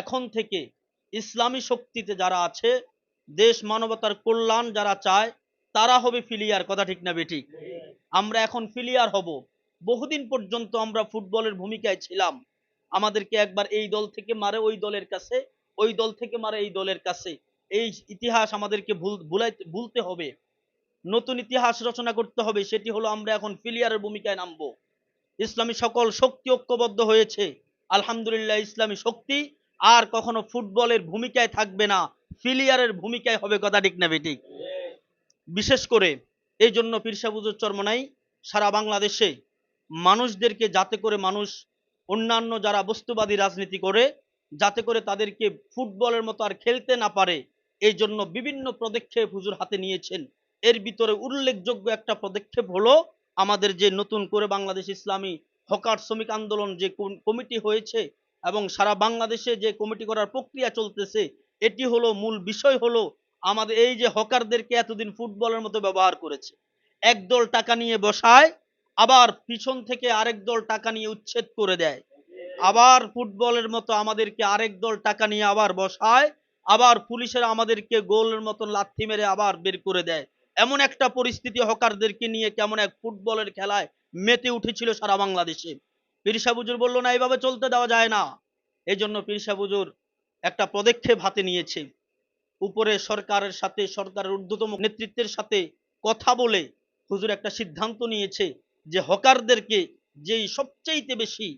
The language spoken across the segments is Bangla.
এখন থেকে ইসলামী শক্তিতে যারা আছে, দেশ মানবতার কল্যাণ যারা চায়, তারা হবে ফিলিয়ার। কথা ঠিক না বেঠিক? আমরা এখন ফিলিয়ার হব। বহুদিন পর্যন্ত আমরা ফুটবলের ভূমিকায় ছিলাম। আমাদেরকে একবার এই দল থেকে মারে ওই দলের কাছে, ওই দল থেকে মারে এই দলের কাছে। এই ইতিহাস আমাদেরকে ভুলতে হবে। নতুন ইতিহাস রচনা করতে হবে, সেটি হলো আমরা এখন ফিলিয়ারের ভূমিকায় নামবো। ইসলামী সকল শক্তি ঐক্যবদ্ধ হয়েছে। আলহামদুলিল্লাহ, ইসলামী শক্তি আর কখনো ফুটবলের ভূমিকায় থাকবে না, ফিলিয়ারের ভূমিকায় হবে কথা ঠিক না বেঠিক। বিশেষ করে এই জন্য পীরসাবুজুর চরমনাই সারা বাংলাদেশে মানুষদেরকে যাতে করে মানুষ অন্যান্য যারা বস্তুবাদী রাজনীতি করে, যাতে করে তাদেরকে ফুটবলের মতো আর খেলতে না পারে, এই জন্য বিভিন্ন পদক্ষেপ হুজুর হাতে নিয়েছেন। এর ভিতরে উল্লেখযোগ্য একটা পদক্ষেপ হলো আমাদের যে নতুন করে বাংলাদেশ ইসলামী হকার শ্রমিক আন্দোলন যে কমিটি হয়েছে এবং সারা বাংলাদেশে যে কমিটি করার প্রক্রিয়া চলতেছে, এটি হলো মূল বিষয় হলো আমাদের এই যে হকারদেরকে এতদিন ফুটবলের মতো ব্যবহার করেছে। একদল টাকা নিয়ে বসায়, আবার পিছন থেকে আরেক দল টাকা নিয়ে উচ্ছেদ করে দেয়। আবার ফুটবলের মতো আমাদেরকে আরেক দল টাকা নিয়ে আবার বসায়, আবার পুলিশের আমাদেরকে গোলের মতন লাথি মেরে আবার বের করে দেয়। এমন একটা পরিস্থিতি হকারদেরকে নিয়ে কেমন এক ফুটবলের খেলায় মেতে উঠেছিল সারা বাংলাদেশে। পিরসা বুজুর বলল, না, এইভাবে চলতে দেওয়া যায় না। এই জন্য বুজুর একটা পদক্ষেপ হাতে নিয়েছে। উপরে সরকারের সাথে, সরকারের ঊর্ধ্বতম নেতৃত্বের সাথে কথা বলে হুজুর একটা সিদ্ধান্ত নিয়েছে যে হকারদেরকে যেই সবচাইতে বেশি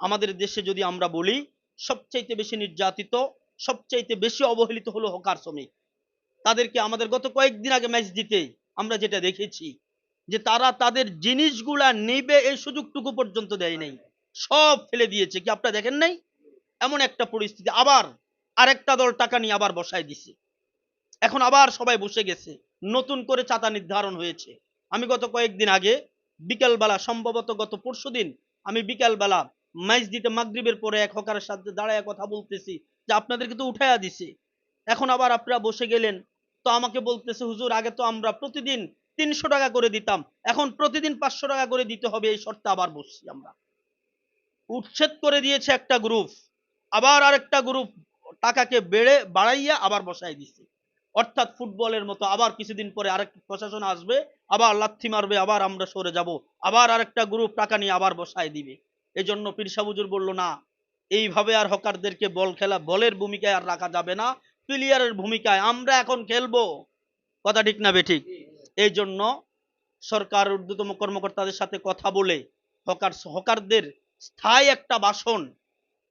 আমাদের দেশে যদি আমরা বলি, সবচাইতে বেশি নির্যাতিত, সবচাইতে বেশি অবহেলিত হলো হকার শ্রমিক। তাদেরকে আমাদের গত কয়েকদিন আগে ম্যাচ দিতে আমরা যেটা দেখেছি যে তারা তাদের জিনিসগুলা নেবে এই সুযোগটুকু পর্যন্ত দেয় নাই। সব ফেলে দিয়েছে। কি আপনারা দেখেন নাই? এমন একটা পরিস্থিতি, আবার আরেকটা দল টাকা নিয়ে আবার বসায় দিছে। এখন আবার সবাই বসে গেছে, নতুন করে চাঁদা নির্ধারণ হয়েছে। আমি গত কয়েকদিন আগে বিকেলবেলা, সম্ভবত গত পরশু দিন, আমি বিকেলবেলা ম্যাচ দিতে মাগরিবের পরে এক হকারের সাথে দাঁড়ায় কথা বলতেছি, যে আপনাদেরকে তো উঠাইয়া দিছে। এখন আবার আপনারা বসে গেলেন, তো আমাকে বলতেছে, হুজুর, আগে তো আমরা প্রতিদিন তিনশো টাকা করে দিতাম, এখন প্রতিদিন পাঁচশো টাকা করে দিতে হবে, এই শর্তে আবার বসছি আমরা। উচ্ছেদ করে দিয়েছে একটা গ্রুপ আবার আরেকটা গ্রুপ টাকাকে বেড়ে বাড়াইয়া আবার বসাই দিছে। অর্থাৎ ফুটবলের মতো আবার কিছুদিন পরে আরেক প্রশাসন আসবে, আবার লাথি মারবে, আবার আমরা সরে যাব, আবার আরেকটা গ্রুপ টাকা নিয়ে আবার বসায় দিবে। এই জন্য পীরসাবুজুর বলল, না, এইভাবে আর হকারদেরকে বল খেলা, বলের ভূমিকায় আর রাখা যাবে না। প্লেয়ারের ভূমিকায় আমরা এখন খেলব। কথা ঠিক না বেঠিক এই জন্য সরকার ঊর্ধ্বতম কর্মকর্তাদের সাথে কথা বলে হকার, হকারদের স্থায়ী একটা বাসন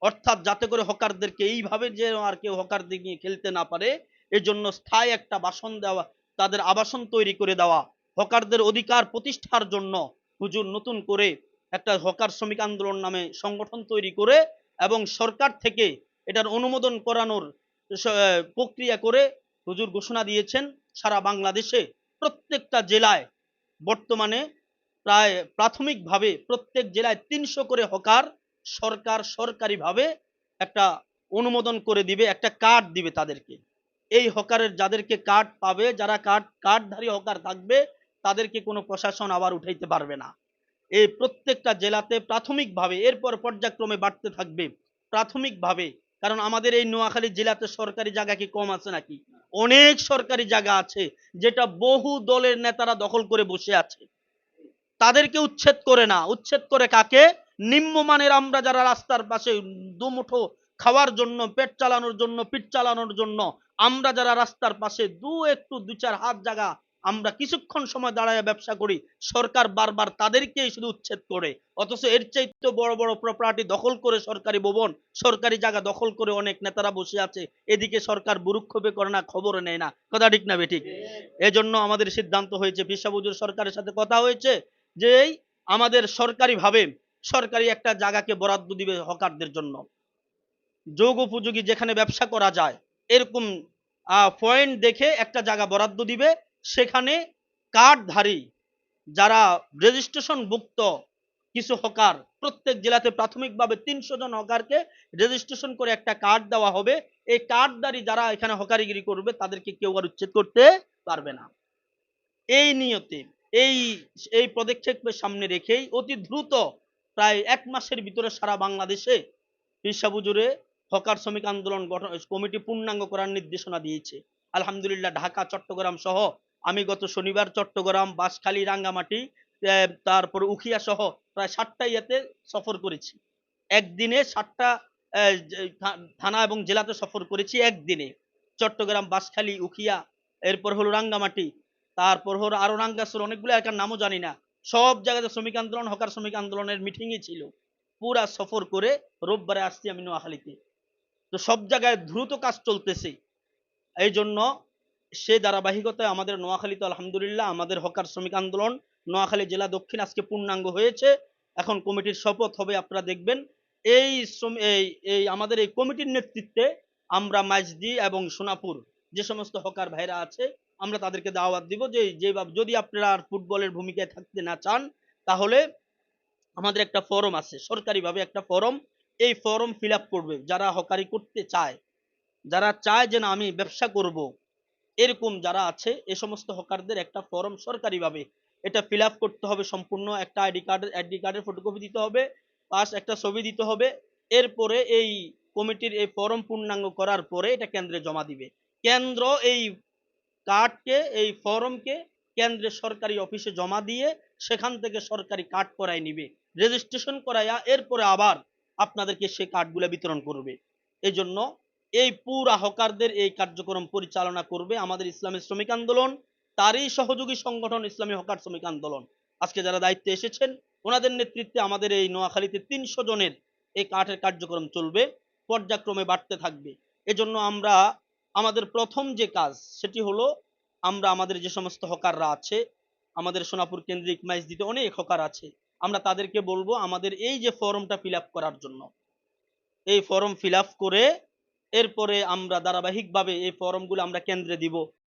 অর্থাৎ যাতে করে হকারদেরকে এইভাবে যে আর কেউ হকারদের নিয়ে খেলতে না পারে এই জন্য স্থায়ী একটা বাসন দেওয়া, তাদের আবাসন তৈরি করে দেওয়া, হকারদের অধিকার প্রতিষ্ঠার জন্য হুজুর নতুন করে একটা হকার শ্রমিক আন্দোলন নামে সংগঠন তৈরি করে এবং সরকার থেকে এটার অনুমোদন করানোর প্রক্রিয়া করে হুজুর ঘোষণা দিয়েছেন। সারা বাংলাদেশে প্রত্যেকটা জেলায় বর্তমানে প্রায় প্রাথমিকভাবে প্রত্যেক জেলায় তিনশো করে হকার সরকার সরকারিভাবে একটা অনুমোদন করে দিবে, একটা কার্ড দিবে তাদেরকে। এই হকারের যাদেরকে কার্ড পাবে, যারা কার্ড কার্ডধারী হকার থাকবে, তাদেরকে কোনো প্রশাসন আবার উঠাইতে পারবে না। এই প্রত্যেকটা জেলাতে প্রাথমিকভাবে, এরপর পর্যায়ক্রমে বাড়তে থাকবে প্রাথমিকভাবে, কারণ আমাদের এই নোয়াখালী জেলাতে সরকারি জায়গা কি কম আছে নাকি? অনেক সরকারি জায়গা আছে, যেটা বহু দলের নেতারা দখল করে বসে আছে। তাদেরকে উচ্ছেদ করে না। উচ্ছেদ করে কাকে? নিম্নমানের আমরা যারা রাস্তার পাশে দুমুঠো খাওয়ার জন্য, পেট চালানোর জন্য, পিঠ চালানোর জন্য, আমরা যারা রাস্তার পাশে দু একটু, দু চার হাত জায়গা আমরা কিছুক্ষণ সময় দাঁড়ায় ব্যবসা করি, সরকার বারবার তাদেরকেই শুধু উচ্ছেদ করে। অথচ এর চাইতে বড় বড় প্রপার্টি দখল করে সরকারি ভবন, সরকারি জায়গা দখল করে অনেক নেতারা বসে আছে, এদিকে সরকার বুরুক্ষেপে করে না, খবর নেয় না। কথা ঠিক না বেঠিক? এজন্য আমাদের সিদ্ধান্ত হয়েছে পেশাবুজুর সরকারের সাথে কথা হয়েছে যে আমাদের সরকারিভাবে সরকারি একটা জায়গাকে বরাদ্দ দিবে হকারদের জন্য। যোগ উপযোগী যেখানে ব্যবসা করা যায়, এরকম পয়েন্ট দেখে একটা জায়গা বরাদ্দ দিবে, সেখানে কার্ডধারী যারা রেজিস্ট্রেশন ভুক্ত কিছু হকার, প্রত্যেক জেলাতে প্রাথমিকভাবে তিনশো জন হকারকে রেজিস্ট্রেশন করে একটা কার্ড দেওয়া হবে। এই কার্ডধারী যারা এখানে হকারিগিরি করবে, তাদেরকে কেউ আর উচ্ছেদ করতে পারবে না। এই নিয়তে, এই এই পদক্ষেপের সামনে রেখেই অতি দ্রুত প্রায় এক মাসের ভিতরে সারা বাংলাদেশে পিসাবুজুরে হকার শ্রমিক আন্দোলন গঠন কমিটি পূর্ণাঙ্গ করার নির্দেশনা দিয়েছে। আলহামদুলিল্লাহ ঢাকা, চট্টগ্রাম সহ আমি গত শনিবার চট্টগ্রাম, বাঁশখালী, রাঙ্গামাটি তারপর উখিয়া সহ প্রায় সাতটা ইয়াতে সফর করেছি। একদিনে থা- থানা এবং জেলাতে সফর করেছি একদিনে। চট্টগ্রাম, বাঁশখালী, উখিয়া, এরপর হলো রাঙ্গামাটি, তারপর হলো আরও রাঙ্গাসুর, অনেকগুলো এলাকার নামও জানি না। সব জায়গাতে শ্রমিক আন্দোলন, হকার শ্রমিক আন্দোলনের মিটিংই ছিল। পুরা সফর করে রোববারে আসছি আমি নোয়াখালীতে। তো সব জায়গায় দ্রুত কাজ চলতেছে। এই জন্য সে ধারাবাহিকতায় আমাদের নোয়াখালীতে আলহামদুলিল্লাহ, আমাদের হকার শ্রমিক আন্দোলন নোয়াখালী জেলা দক্ষিণ আজকে পূর্ণাঙ্গ হয়েছে। এখন কমিটির শপথ হবে, আপনারা দেখবেন। এই এই আমাদের এই কমিটির নেতৃত্বে আমরা মাইজদি এবং সোনাপুর যে সমস্ত হকার ভাইরা আছে আমরা তাদেরকে দাওয়াত দিব যে যেভাবে যদি আপনারা আর ফুটবলের ভূমিকায় থাকতে না চান, তাহলে আমাদের একটা ফরম আছে, সরকারিভাবে একটা ফরম। এই ফরম ফিল করবে, যারা হকারি করতে চায়, যারা চায় যে না, আমি ব্যবসা করব, এরকম যারা আছে, এ সমস্ত হকারদের একটা ফর্ম সরকারিভাবে। এটা ফিল করতে হবে সম্পূর্ণ, একটা আইডি কার্ডের আইডি কার্ডের ফটোকপি দিতে হবে, পাস একটা ছবি দিতে হবে। এরপরে এই কমিটির এই ফর্ম পূর্ণাঙ্গ করার পরে এটা কেন্দ্রে জমা দিবে। কেন্দ্র এই কার্ডকে, এই ফর্মকে কেন্দ্রের সরকারি অফিসে জমা দিয়ে সেখান থেকে সরকারি কার্ড করায় নিবে। রেজিস্ট্রেশন করাইয়া এরপরে আবার আপনাদেরকে সেই কার্ডগুলো বিতরণ করবে। এই জন্য এই পুরা হকারদের এই কার্যক্রম পরিচালনা করবে আমাদের ইসলামী শ্রমিক আন্দোলন, তারই সহযোগী সংগঠন ইসলামী হকার শ্রমিক আন্দোলন। আজকে যারা দায়িত্বে এসেছেন, ওনাদের নেতৃত্বে আমাদের এই নোয়াখালীতে তিনশো জনের এই কাঠের কার্যক্রম চলবে, পর্যায়ক্রমে বাড়তে থাকবে। এজন্য আমরা আমাদের প্রথম যে কাজ সেটি হলো আমরা আমাদের যে সমস্ত হকাররা আছে, আমাদের সোনাপুর কেন্দ্রিক ম্যাচ দিতে অনেক হকার আছে, আমরা তাদেরকে বলব আমাদের এই যে ফর্মটা ফিল করার জন্য। এই ফর্ম ফিল করে এরপরে আমরা ধারাবাহিকভাবে এই ফর্মগুলো আমরা কেন্দ্রে দিব।